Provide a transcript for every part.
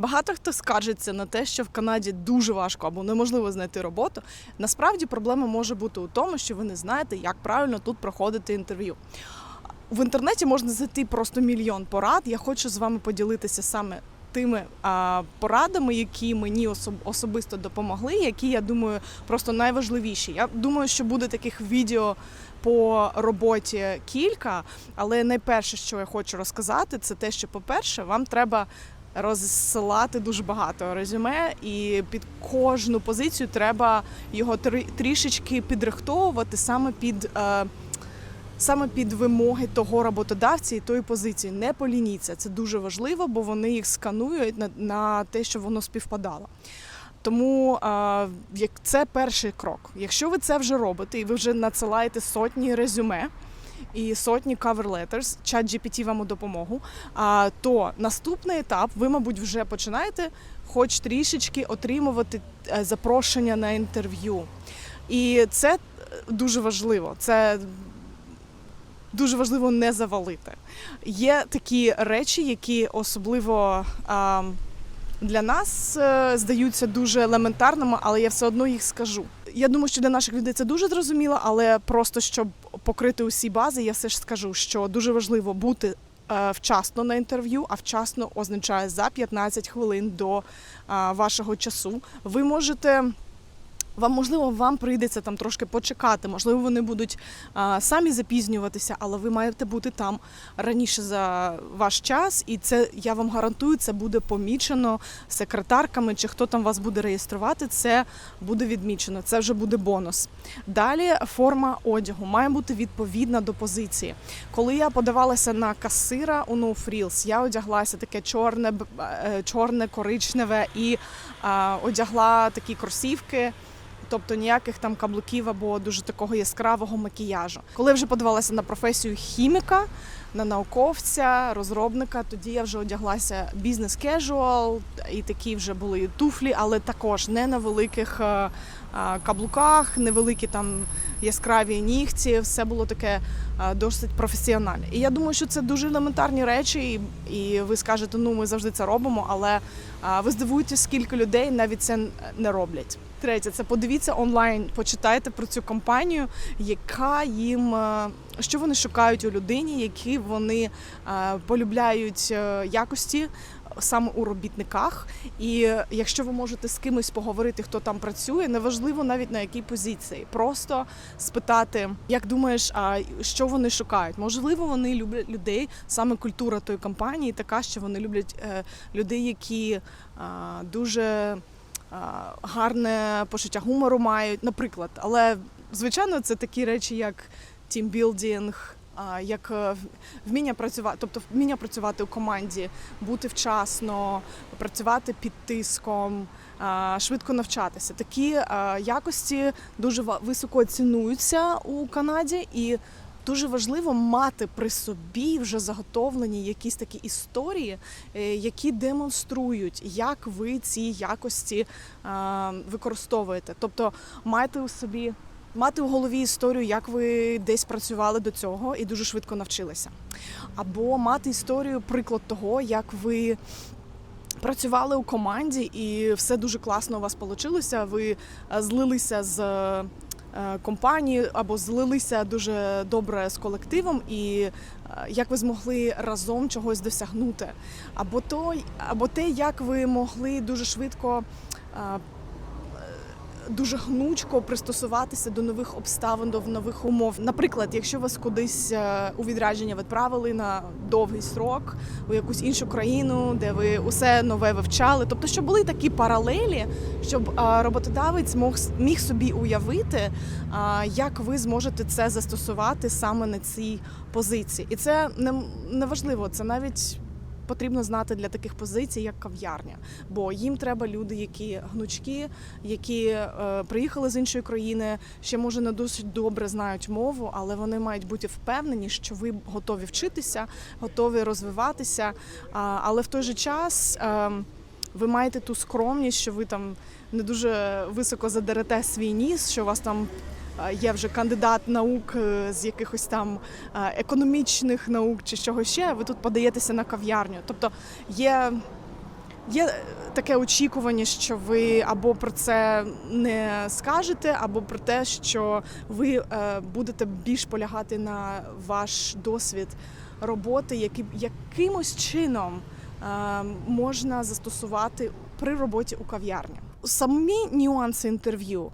Багато хто скаржиться на те, що в Канаді дуже важко або неможливо знайти роботу. Насправді проблема може бути у тому, що ви не знаєте, як правильно тут проходити інтерв'ю. В інтернеті можна знайти просто мільйон порад. Я хочу з вами поділитися саме тими а, порадами, які мені особ- особисто допомогли, які я думаю просто найважливіші. Я думаю, що буде таких відео по роботі кілька, але найперше, що я хочу розказати, це те, що, по-перше, вам треба розсилати дуже багато резюме, і під кожну позицію треба його трішечки підрихтовувати саме під. Е, Саме під вимоги того роботодавця і тої позиції не полініться. Це дуже важливо, бо вони їх сканують на, на те, що воно співпадало. Тому а, як це перший крок. Якщо ви це вже робите і ви вже надсилаєте сотні резюме і сотні cover letters, чат GPT вам у допомогу, а, то наступний етап ви, мабуть, вже починаєте хоч трішечки отримувати е, запрошення на інтерв'ю. І це е, дуже важливо. Це дуже важливо не завалити. Є такі речі, які особливо а, для нас е, здаються дуже елементарними, але я все одно їх скажу. Я думаю, що для наших людей це дуже зрозуміло, але просто щоб покрити усі бази, я все ж скажу, що дуже важливо бути. е, Вчасно на інтерв'ю, а вчасно означає за 15 хвилин до а, вашого часу. Ви можете вам можливо, вам прийдеться там трошки почекати. Можливо, вони будуть а, самі запізнюватися, але ви маєте бути там раніше за ваш час, і це я вам гарантую, це буде помічено секретарками чи хто там вас буде реєструвати. Це буде відмічено. Це вже буде бонус. Далі форма одягу має бути відповідна до позиції. Коли я подавалася на касира у No Frills, я одяглася таке чорне, е, чорне, коричневе і а, одягла такі кросівки. Тобто ніяких там каблуків або дуже такого яскравого макіяжу. Коли вже подавалася на професію хіміка, на науковця, розробника, тоді я вже одяглася бізнес кежуал, і такі вже були туфлі, але також не на великих е, е, каблуках, невеликі там яскраві нігці. Все було таке досить професіональне. І я думаю, що це дуже елементарні речі, і, і ви скажете, ну ми завжди це робимо, але е, ви здивуєтесь, скільки людей навіть це не роблять. Третє, це подивіться онлайн, почитайте про цю компанію, яка їм е, що вони шукають у людині, які вони е, полюбляють е, якості саме у робітниках. І е, якщо ви можете з кимось поговорити, хто там працює, неважливо навіть на якій позиції, просто спитати, як думаєш, а що вони шукають? Можливо, вони люблять людей, саме культура тої компанії така, що вони люблять е, людей, які е, дуже гарне почуття гумору мають, наприклад. Але звичайно, це такі речі, як тімбілдинг, а, як е, вміння працювати, тобто вміння працювати у команді, бути вчасно, працювати під тиском, швидко навчатися. Такі якості дуже високо цінуються у Канаді і. Дуже важливо мати при собі вже заготовлені якісь такі історії, е, які демонструють, як ви ці якості е, використовуєте. Тобто майте у собі. Мати у голові історію, як ви десь працювали до цього і дуже швидко навчилися. Або мати історію, приклад того, як ви працювали у команді і все дуже класно у вас вийшло. Ви е, злилися з е, компанією або злилися дуже добре з колективом, і е, як ви змогли разом чогось досягнути. Або той, або те, як ви могли дуже швидко. Дуже гнучко пристосуватися до нових обставин, до нових умов. Наприклад, якщо вас кудись е, у відрядження відправили на довгий срок у якусь іншу країну, де ви усе нове вивчали. Тобто, щоб були такі паралелі, щоб е, роботодавець міг собі уявити, е, як ви зможете це застосувати саме на цій позиції. І це не важливо, це навіть. Потрібно знати для таких позицій, як кав'ярня, бо їм треба люди, які гнучкі, які е, приїхали з іншої країни, ще може не досить добре знають мову, але вони мають бути впевнені, що ви готові вчитися, готові розвиватися. А, але в той же час е, ви маєте ту скромність, що ви там не дуже високо задерете свій ніс, що у вас там. Є вже кандидат наук е, з якихось там е, економічних наук чи чого ще. Ви тут подаєтеся на кав'ярню. Тобто є Є таке очікування, що ви або про це не скажете, або про те, що ви е, будете більш полягати на ваш досвід роботи, який якимось чином можна застосувати при роботі у кав'ярні. Самі нюанси інтерв'ю.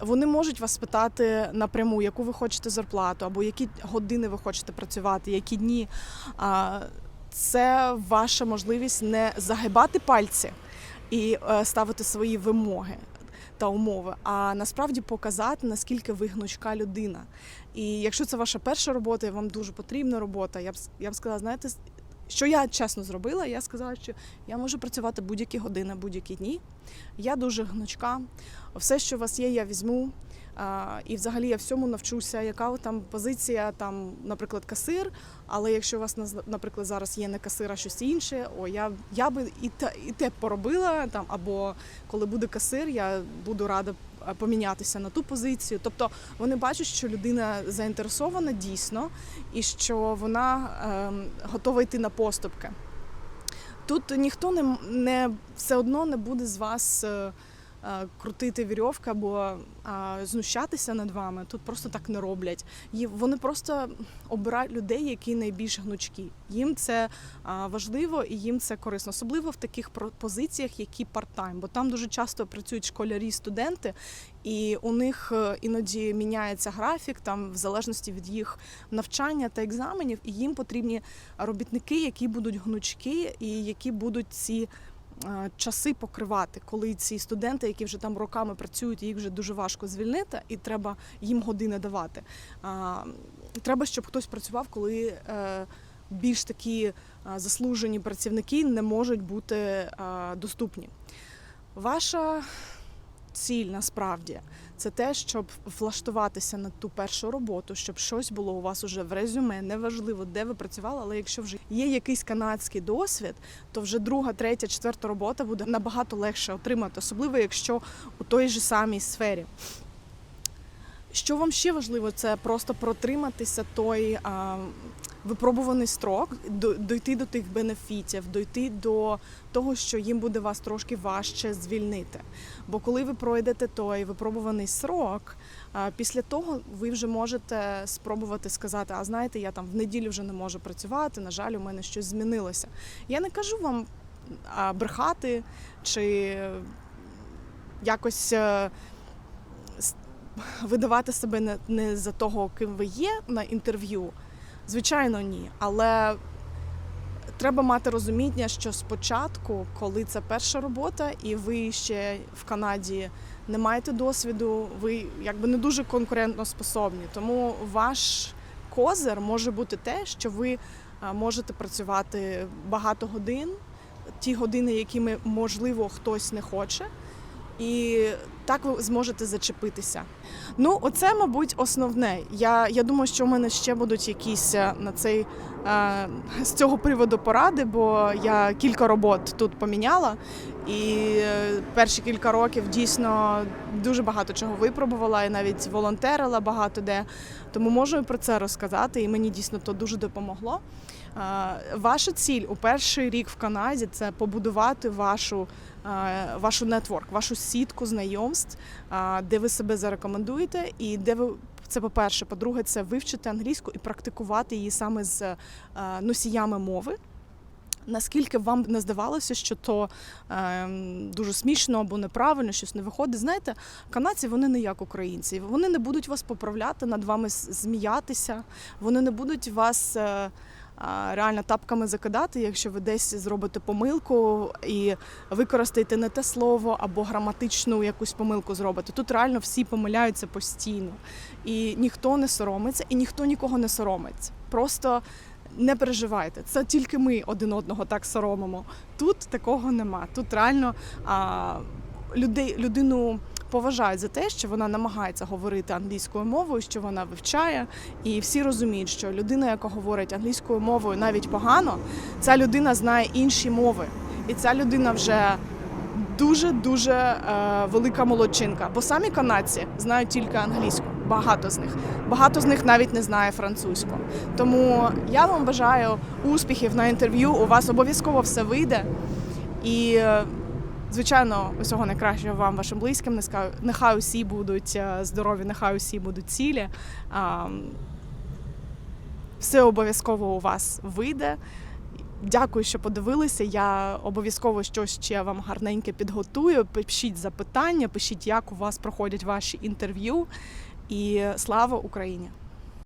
Вони можуть вас питати напряму, яку ви хочете зарплату, або які години ви хочете працювати, які дні. Це ваша можливість не загибати пальці і е, ставити свої вимоги та умови, а насправді показати, наскільки ви гнучка людина. І якщо це ваша перша робота, і вам дуже потрібна робота, я б я б сказала, знаєте, що я чесно зробила, я сказала, що я можу працювати будь-які години, будь-які дні. Я дуже гнучка. Все, що у вас є, я візьму. І взагалі я всьому навчуся, яка там позиція, там, наприклад, касир. Але якщо у вас наприклад, зараз є не касир, а щось інше, о, я, я би і те, і те поробила там, або коли буде касир, я буду рада е, помінятися на ту позицію. Тобто вони бачать, що людина заінтересована дійсно, і що вона ем, готова йти на поступки. Тут ніхто не, не все одно не буде з вас е, е, крутити вірьовка або е, знущатися над вами. Тут просто так не роблять. Є- Вони просто обирають людей, які найбільш гнучкі. Їм це е, важливо і їм це корисно, особливо в таких позиціях, які парт-тайм, бо там дуже часто працюють школярі, студенти, і у них е, іноді міняється графік, там в залежності від їх навчання та екзаменів, і їм потрібні робітники, які будуть гнучкі і які будуть ці е, часи покривати, коли ці студенти, які вже там роками працюють, їх вже дуже важко звільнити, і треба їм години давати. Треба, щоб хтось працював, коли е, більш такі е, заслужені працівники не можуть бути е, доступні. Ваша ціль насправді це те, щоб влаштуватися на ту першу роботу, щоб щось було у вас уже в резюме. Неважливо, де ви працювали, але якщо вже є якийсь канадський досвід, то вже друга, третя, четверта робота буде набагато легше отримати, особливо якщо у той же самій сфері. Що вам ще важливо, це просто протриматися той випробуваний строк, дойти до тих бенефітів, дойти до того, що їм буде вас трошки важче звільнити. Бо коли ви пройдете той випробуваний срок, після того ви вже можете спробувати сказати: а знаєте, я там в неділю вже не можу працювати. На жаль, у мене щось змінилося. Я не кажу вам брехати чи якось. е, Видавати себе не, не за того, ким ви є на інтерв'ю, звичайно, ні. Але треба мати розуміння, що спочатку, коли це перша робота, і ви ще в Канаді не маєте досвіду, ви якби не дуже конкурентно способні. Тому ваш козир може бути те, що ви можете працювати багато годин, ті години, якими можливо хтось не хоче. І так ви зможете зачепитися. Ну, оце, мабуть, основне. Я, я думаю, що в мене ще будуть якісь е, на цей е, з цього приводу поради, бо я кілька робот тут поміняла, і е, перші кілька років дійсно дуже багато чого випробувала, і навіть волонтерила багато де. Тому можу про це розказати, і мені дійсно то дуже допомогло. Е, Ваша ціль у перший рік в Канаді це побудувати вашу, вашу нетворк, вашу сітку знайомств, е, де ви себе зарекомендуєте, і де ви це по-перше. По-друге, це вивчити англійську і практикувати її саме з е, носіями мови. Наскільки вам не здавалося, що то е, дуже смішно або неправильно, щось не виходить. Знаєте, канадці вони не як українці. Вони не будуть вас поправляти, над вами зміятися, вони не будуть вас. Е, реально тапками закидати, якщо ви десь зробите помилку і використаєте не те слово або граматичну якусь помилку зробите. Тут реально всі помиляються постійно. І ніхто не соромиться, і ніхто нікого не соромиться. Просто не переживайте. Це тільки ми один одного так соромимо. Тут такого нема. Тут реально а, людей, людину поважають за те, що вона намагається говорити англійською мовою, що вона вивчає, і всі розуміють, що людина, яка говорить англійською мовою навіть погано, ця людина знає інші мови, і ця людина вже дуже дуже е, велика молодчинка. Бо самі канадці знають тільки англійську. Багато з них. Багато з них навіть не знає французьку. Тому я вам бажаю успіхів на інтерв'ю. У вас обов'язково все вийде. І е, звичайно, усього найкращого вам, вашим близьким. Нехай- усі будуть е, здорові, нехай усі будуть цілі. Все обов'язково у вас вийде. Дякую, що подивилися. Я обов'язково щось ще вам гарненьке підготую. Пишіть запитання, пишіть, як у вас проходять ваші інтерв'ю. І слава Україні!